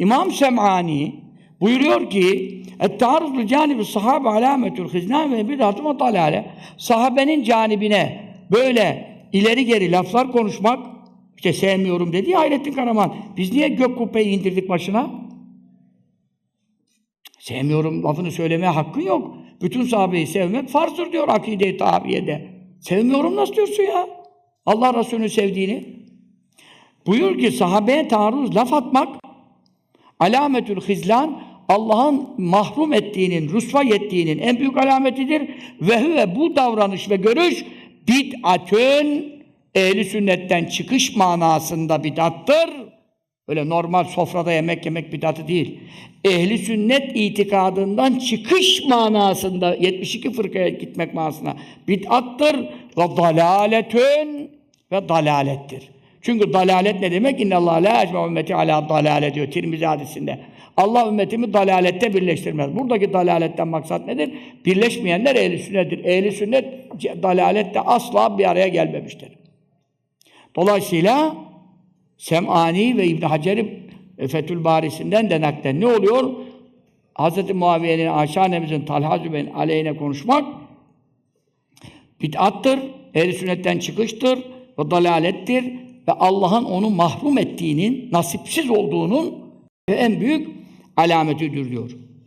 İmam Sem'ani buyuruyor ki اَتْتَعَرُضُ canibi sahabe alametül hiznan ve bid'atü ve dalale sahabenin canibine böyle ileri geri laflar konuşmak işte sevmiyorum dedi ya Hayrettin Karaman. Biz niye gök kubbeyi indirdik başına? Sevmiyorum lafını söylemeye hakkın yok. Bütün sahabeyi sevmek farzdır diyor akide-i tahabiyede. Sevmiyorum nasıl diyorsun ya? Allah Resulü'nü sevdiğini. Buyur ki sahabeye taarruz laf atmak alametül hizlan Allah'ın mahrum ettiğinin, rüsva ettiğinin en büyük alametidir. Ve huve bu davranış ve görüş bid'atün ehli sünnetten çıkış manasında bid'attır. Öyle normal sofrada yemek yemek bid'atı değil. Ehli sünnet itikadından çıkış manasında 72 fırkaya gitmek manasına bid'attır ve dalaletün ve dalalettir. Çünkü dalalet ne demek? İnne Allah la ecme ümmeti ala dalale diyor Tirmizi hadisinde. Allah ümmetimi dalalette birleştirmez. Buradaki dalaletten maksat nedir? Birleşmeyenler ehli sünnettir. Ehli sünnet dalalette asla bir araya gelmemiştir. Dolayısıyla Sem'ani ve İbn Hacer'i e, Fethül Barisi'nden de naklen ne oluyor? Hz. Muaviye'nin, Ayşe annemizin, Talha Zübeyir'in aleyhine konuşmak bid'attır, ehl sünnetten çıkıştır ve dalalettir ve Allah'ın onu mahrum ettiğinin, nasipsiz olduğunun en büyük alametidir diyor.